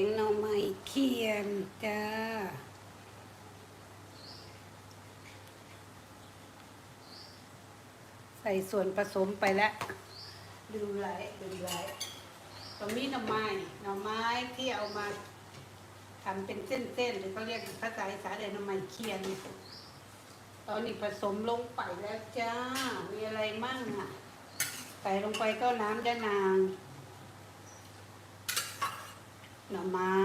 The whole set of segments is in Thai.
งหน่อไม้เคียนจ้า ใส่ส่วนผสมไปแล้วดูไรดูไรตรงนี้หน่อไม้หน่อไม้ที่เอามาทำเป็นเส้นๆหรือเขาเรียกภาษาอีสานเลยหน่อไม้เคียนตอนนี้ผสมลงไปแล้วจ้า มีอะไรมั่งอะ ใส่ลงไปก็น้ำยะนาง หน่อไม้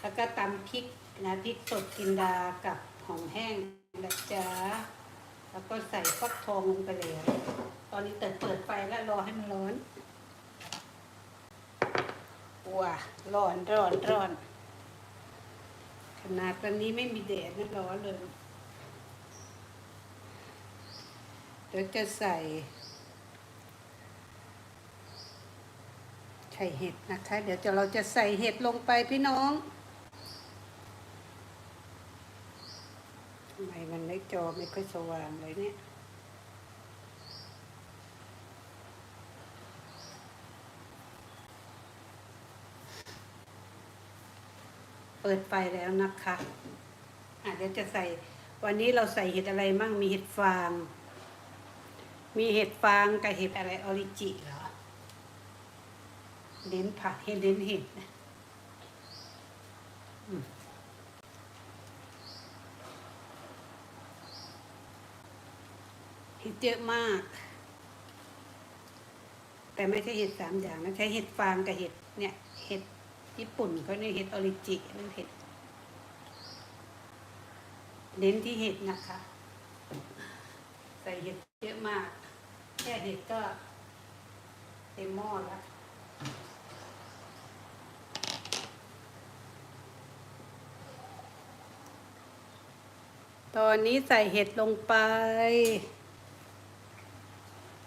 แล้วก็ตำพริกนะพริกสดกินดากับหอมแห้งนะจ๊ะแล้วก็ใส่ฟักทองลงไปเลยตอนนี้เติดเปิดไฟแล้วรอให้มันร้อนว้าร้อนร้อนร้อนขนาดตอนนี้ไม่มีแดดนะร้อนเลย เดี๋ยวจะใส่ ใส่เห็ดนะคะ เดี๋ยวเราจะใส่เห็ดลงไปพี่น้องทำไมมันไม่จอไม่ค่อยสว่างเลยเนี่ยเปิดไฟแล้วนะคะอะเดี๋ยวจะใส่วันนี้เราใส่เห็ดอะไรมั่งมีเห็ดฟาง มีเห็ดฟางกับเห็ดอะไรออริจิเหรอ เน้นผักเห็ดเน้นเห็ดนะอืมเห็ดเยอะมาก แต่ไม่ใช่เห็ดสามอย่างนะใช้เห็ดฟางกับเห็ดเนี่ยเห็ดญี่ปุ่นเขาเนี่ยเห็ดออริจินั่นเห็ดเน้นที่เห็ดนะคะ ใส่เห็ดเยอะมาก แค่เห็ดก็เต็มหม้อแล้ว ตอนนี้ใส่เห็ดลงไป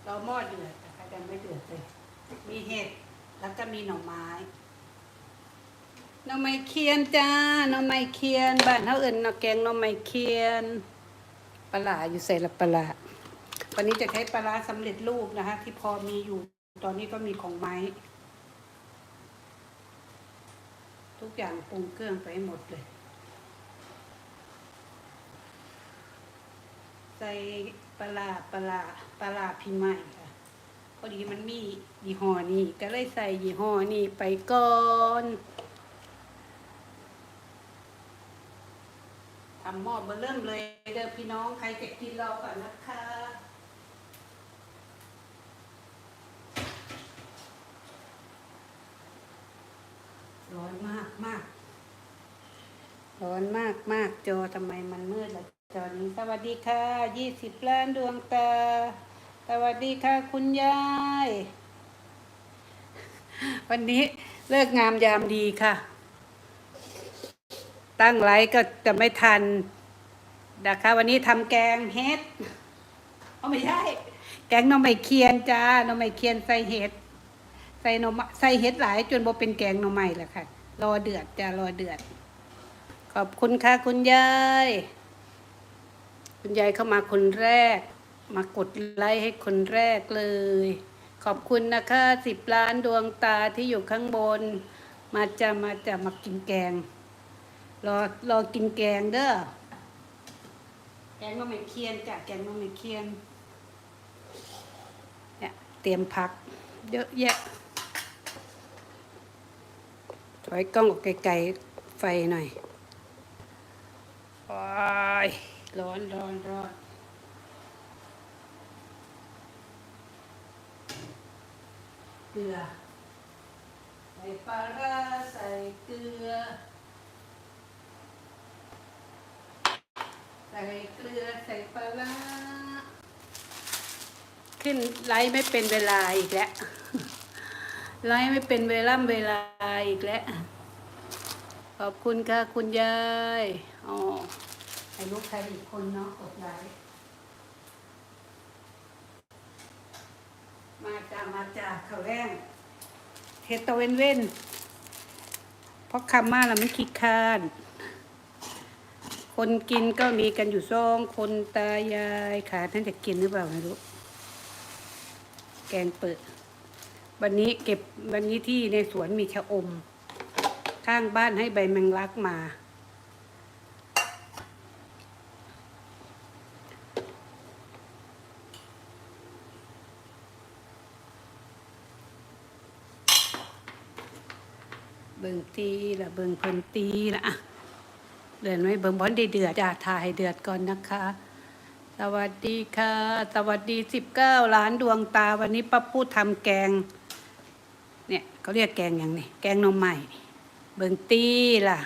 เราหม้อเดือดนะคะยังไม่เดือดเลย มีเห็ดแล้วก็มีหน่อไม้หน่อไม้เคียนจ้าหน่อไม้เคียน บ้านเขาเอิญหน่อแกงหน่อไม้เคียนปลาร้าอยู่ใส่ละปลาร้าวันนี้จะใช้ปลาร้าสำเร็จรูปนะคะ ที่พอมีอยู่ ตอนนี้ก็มีของไม้ ทุกอย่างปรุงเครื่องไปให้หมดเลย ใส่ปลาปลาปลาพิมใหม่ค่ะ พอดีมันมียี่ห้อนี้ก็เลยใส่ยี่ห้อนี้ไปก่อนทำหม้อเบอเริ่มเลยเด้อพี่น้องใครจะกินรอก่อนนะคะร้อนมากมากร้อนมากมากจอทำไมมันมืดล่ะ จอนี้สวัสดีค่ะยี่สิบล้านดวงตา สวัสดีค่ะคุณยาย วันนี้เลิกงามยามดีค่ะ ตั้งไลฟ์ก็จะไม่ทันนะคะวันนี้ทำแกงเห็ดเอาไม่ใช่ แกงหน่อไม้เคียนจ้าหน่อไม้เคียนใส่เห็ด ใส่หน่อไม้ใส่เห็ดหลาย จนบ่เป็นแกงหน่อไม้แล้วค่ะ รอเดือดจ้ารอเดือด ขอบคุณค่ะคุณยาย คุณยายเข้ามาคนแรก มากดไลค์ให้คนแรกเลย ขอบคุณนะคะสิบล้านดวงตาที่อยู่ข้างบน มาจะมาจะมากินแกง รอรอกินแกงเด้อแกงก็ไม่เคียนจ้ะแกงก็ไม่เคียนเนี่ยเตรียมผัก เยอะแยะถอยกล้องออกไกลๆไฟหน่อยโอ้ย ร้อนร้อนร้อนเกลือใส่ปลาร้าใส่เกลือ ใส่เกลือใส่ปลาร้าขึ้นไลฟ์ไม่เป็นเวลาอีกแล้วไลฟ์ไม่เป็นเวล่ำเวลาอีกแล้ว ขอบคุณค่ะ คุณยายอ๋อ ให้ลูกใครอีกคนเนาะกดไลค์มาจ้ามาจ้าเขาวแรงเฮตะเวนเว้นเพราะคำมาแล้วมันคิดคาน คนกินก็มีกันอยู่สอง คนตายายค่ะท่านจะกินหรือเปล่าไม่รู้ แกงเปิด วันนี้เก็บวันนี้ที่ในสวนมีชะอม ข้างบ้านให้ใบแมงลักมา เบิ่งตีละเบิ่งเพิ่นตีละอะเดือนไว้เบิ่งบอลได้เดือดจ้าถ่ายเดือดก่อนนะคะ สวัสดีค่ะ สวัสดีสิบเก้าล้านดวงตาวันนี้ป้าพูดทำแกง เนี่ยเขาเรียกแกงอย่างนี้แกงน่อไม้เบิ่งตีล่ะ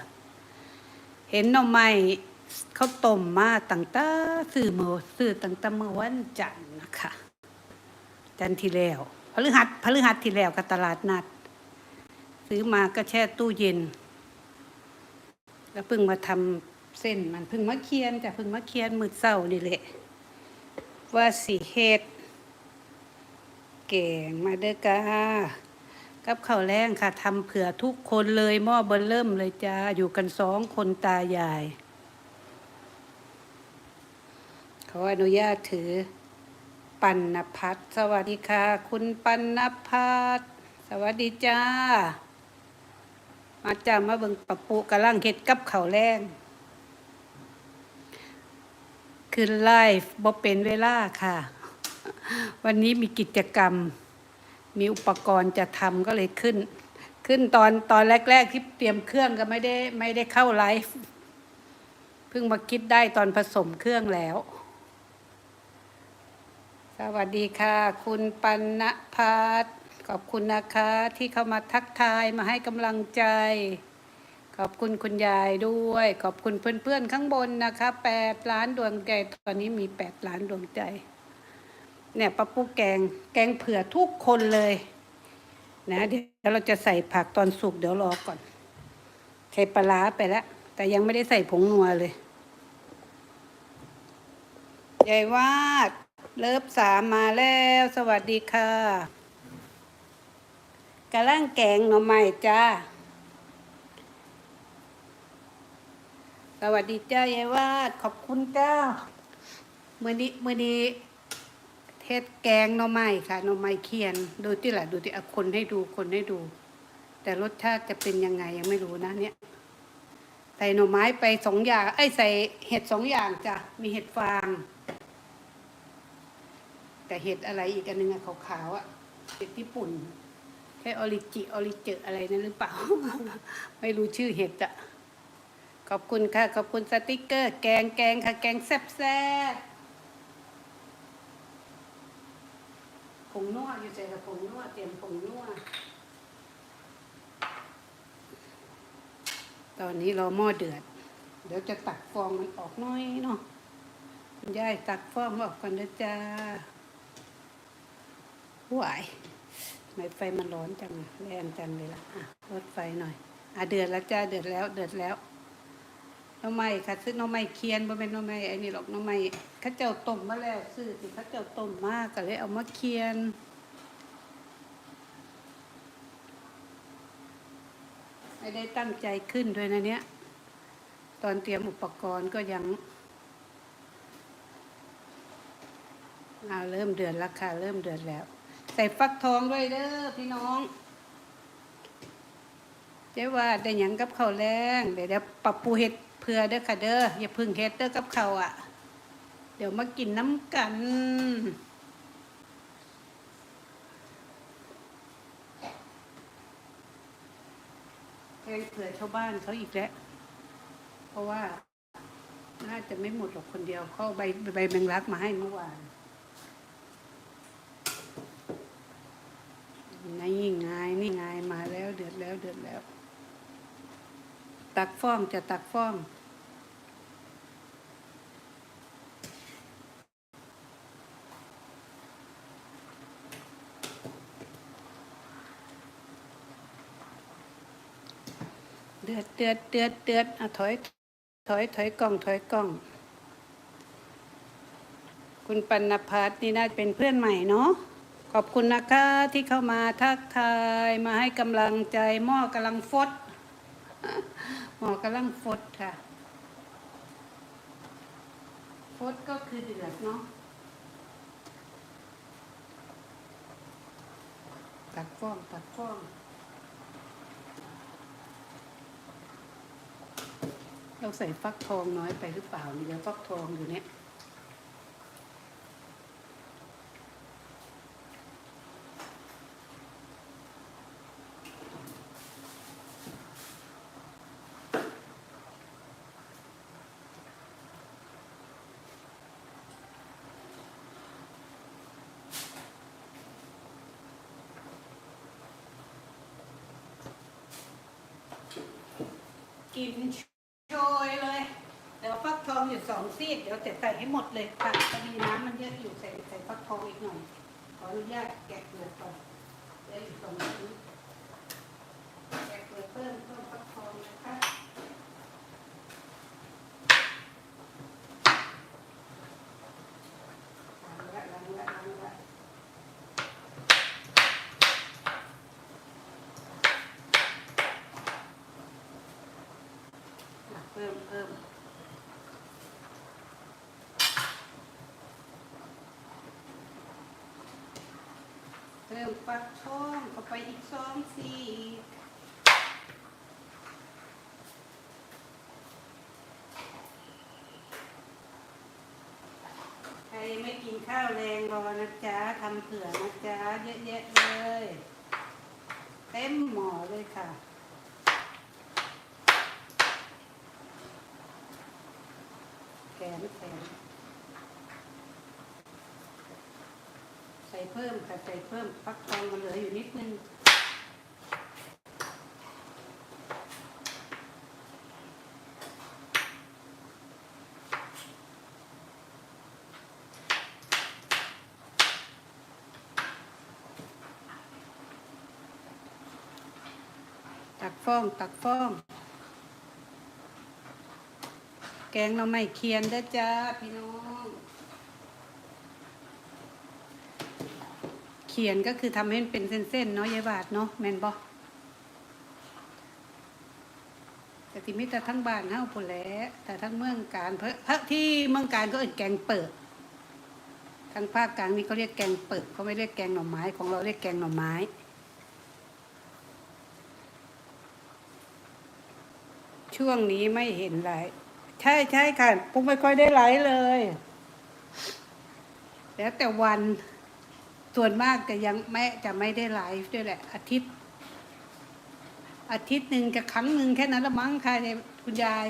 เห็นน่อไม้เขาต้มมาตั้งแต่ซื้อเมื่อซื้อตั้งแต่เมื่อวันจันทร์นะคะ จันทร์ที่แล้วพฤหัสพฤหัสที่แล้วกับตลาดนัด ซื้อมาก็แช่ตู้เย็น แล้วเพิ่งมาทำเส้นมันเพิ่งมาเคียนจ้ะเพิ่งมาเคียนมือเศร้านี่แหละ ว่าสีเฮ็ดแกงมาเด้อกากับข้าวแรงค่ะทำเผื่อทุกคนเลยหม้อเบนเริ่มเลยจ้าอยู่กันสองคนตายาย ขออนุญาตถือ ปันนพัฒน์สวัสดีค่ะ คุณปันนพัฒน์สวัสดีจ้า มาจ้ามาเบิ่งปะปุกำลังเฮ็ดกับข้าแรงคือไลฟ์บ่เป็นเวลาค่ะ วันนี้มีกิจกรรม มีอุปกรณ์จะทำก็เลยขึ้น ขึ้นตอนตอนแรก ๆ ที่เตรียมเครื่องก็ไม่ได้ไม่ได้เข้าไลฟ์เพิ่งมาคิดได้ตอนผสมเครื่องแล้ว สวัสดีค่ะ คุณปัณณพัฒน์ ขอบคุณนะคะที่เข้ามาทักทายมาให้กำลังใจ ขอบคุณคุณยายด้วย ขอบคุณเพื่อนๆข้างบนนะคะแปดล้านดวงใจตอนนี้มีแปดล้านดวงใจ เนี่ยป้าปุ๊กแกงแกงเผื่อทุกคนเลยนะเดี๋ยวเราจะใส่ผักตอนสุกเดี๋ยวรอก่อนใส่ปลาร้าไปแล้ว แต่ยังไม่ได้ใส่ผงนัวเลยยายวาดเลิฟสามมาแล้ว สวัสดีค่ะ กะล่างแกงหน่อไม้จ้า สวัสดีจ้ายายวาด ขอบคุณจ้ามือนี้มือนี้เทศแกงหน่อไม้ค่ะหน่อไม้เคียน ดูที่หละดูที่เอาคนให้ดูคนให้ดู แต่รสชาติจะเป็นยังไงยังไม่รู้นะเนี่ย ใส่หน่อไม้ไปสองอย่างไอ้ใส่เห็ดสองอย่างจ้ะมีเห็ดฟางแต่เห็ดอะไรอีกอันหนึงอะขาวๆอะเห็ดญี่ปุ่น แค่ออริจิออริเจอะไรนั่นหรือเปล่า ไม่รู้ชื่อเห็ดอะขอบคุณค่ะ ขอบคุณสติกเกอร์ แกงแกงค่ะ แกงแซ่บแซ่บผงนัวอยู่ใจกับผงนัวเตรียมผงนัวตอนนี้เราหม้อเดือด เดี๋ยวจะตักฟองมันออกน้อยเนาะคุณยายตักฟองออกก่อนนะจ้าหวาย ไมไฟมันร้อนจังแรงจังเลยล่ะอะลดไฟหน่อย อะเดือดแล้วจ้าเดือดแล้วเดือดแล้วน้องไม้ค่ะซื้อน้องไม้เคียนบ่เป็นน้องไม้ไอ้นี่หรอกน้องไม้ข้าเจ้าต้มมาแล้วซื้อสิข้าเจ้าต้มมากก็เลยเอามาเคียนไม่ได้ตั้งใจขึ้นด้วยนะเนี่ยตอนเตรียมอุปกรณ์ก็ยังเอาเริ่มเดือดแล้วค่ะเริ่มเดือดแล้ว ใส่ฟักทองด้วยเด้อพี่น้อง เจ๊ว่าได้หยังกับข้าวแรงเดี๋ยวเดี๋ยวปรับปูเห็ดเพื่อเด้อค่ะเด้ออย่าพึ่งเห็ดเด้อกับข้าวอะ เดี๋ยวมากินน้ำกันแกงเผื่อชาวบ้านเขาอีกแล้ว เพราะว่า น่าจะไม่หมดหรอกคนเดียวเขาเอาใบใบแมงลักมาให้เมื่อวาน นี่ไงนี่ไงมาแล้วเดือดแล้วเดือดแล้ว ตักฟ้องจะตักฟ้องเดือดเดือดเดือดเดือดอะถอย ถอย ถอยกล้อง ถอยกล้อง คุณปัณพัฒน์นี่น่าจะเป็นเพื่อนใหม่เนาะ ขอบคุณนะคะที่เข้ามาทักทายมาให้กำลังใจหม้อกำลังฟดหม้อกำลังฟดค่ะ ฟดก็คือเดือดเนาะตักฟ้องตักฟ้องเราใส่ฟักทองน้อยไปหรือเปล่านี่เดี๋ยวฟักทองอยู่เนี่ย กินโชยเลย เดี๋ยวฟักทองอยู่สองซีกเดี๋ยวจะใส่ให้หมดเลยค่ะพอดีน้ำมันเยอะอยู่ใส่ใส่ฟักทองอีกหน่อย ขออนุญาตแกะเปลือกก่อนเดี๋ยวอยู่ตรงนี้แกะเปลือกเพิ่มเพิ่มฟักทองนะคะล้างละล้างละล้างละอะเพิ่มเพิ่มเติมฟักทองเข้าไปอีกสองสี่ใครไม่กินข้าวแรงรอนะจ๊ะทำเผื่อนะจ๊ะเยอะแยะเลย เต็มหม้อเลยค่ะ แก นแกนใส่เพิ่มค่ะใส่เพิ่มฟักทองมันเหลืออยู่นิดนึงตักฟองตักฟอง แกงเราไม่เคียนเด้จ้าพี่น้อง เขียนก็คือทำให้มันเป็นเส้นๆเนาะยายบาทเนาะแมนบอแต่ที่มิต่ทั้งบ้านเฮาพุ่นแหล้วแต่ทั้งเมืองการเพพระที่เมืองการก็เอิ้นแกงเปิดทางภาคกลางนี่เขาเรียกแกงเปิดเขาไม่เรียกแกงหน่อไม้ของเราเรียกแกงหน่อไม้ช่วงนี้ไม่เห็นไลฟ์ ใช่ใช่ค่ะปุ๊กไม่ค่อยได้ไลฟ์เลย แล้วแต่วันส่วนมากจะยังไม่จะไม่ได้ไลฟ์ด้วยแหละ อาทิตย์ อาทิตย์หนึ่งจะครั้งหนึ่งแค่นั้นละมั้งค่ะเนี่ยคุณยาย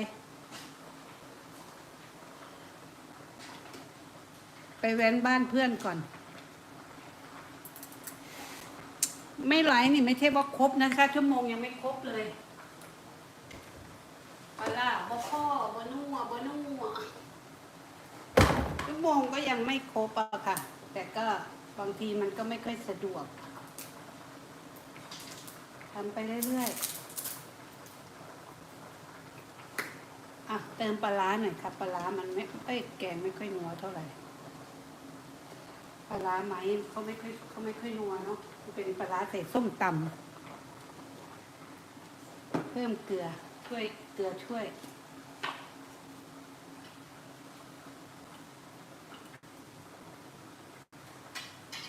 ไปแว้นบ้านเพื่อนก่อน ไม่ไลฟ์นี่ไม่ใช่ว่าครบนะคะ ชั่วโมงยังไม่ครบเลย ปลาล่าบ่พ่อบ่นัวบ่นัวชั่วโมงก็ยังไม่ครบอะค่ะ แต่ก็บางทีมันก็ไม่ค่อยสะดวกทำไปเรื่อยๆอะเติมปลาร้าหน่อยครับปลาร้ามันไม่เอ้ยแกงไม่ค่อยนัวเท่าไหร่ปลาร้าไหมเขาไม่ค่อยเขาไม่ค่อยนัวเนาะเป็นปลาร้าใส่ส้มตำเพิ่มเกลือ ช่วยเกลือช่วย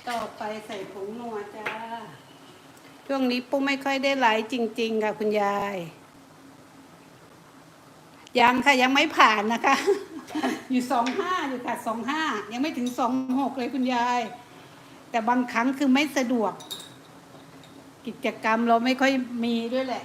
ต่อไปใส่ผงนัวจ้า ช่วงนี้ปุ๊ไม่ค่อยได้ไลฟ์จริง ๆ ค่ะ คุณยาย ยังค่ะ ยังไม่ผ่านนะคะ อยู่สองห้าอยู่ค่ะสองห้ายังไม่ถึงสองหกเลยคุณยาย แต่บางครั้งคือไม่สะดวก กิจกรรมเราไม่ค่อยมีด้วยแหละ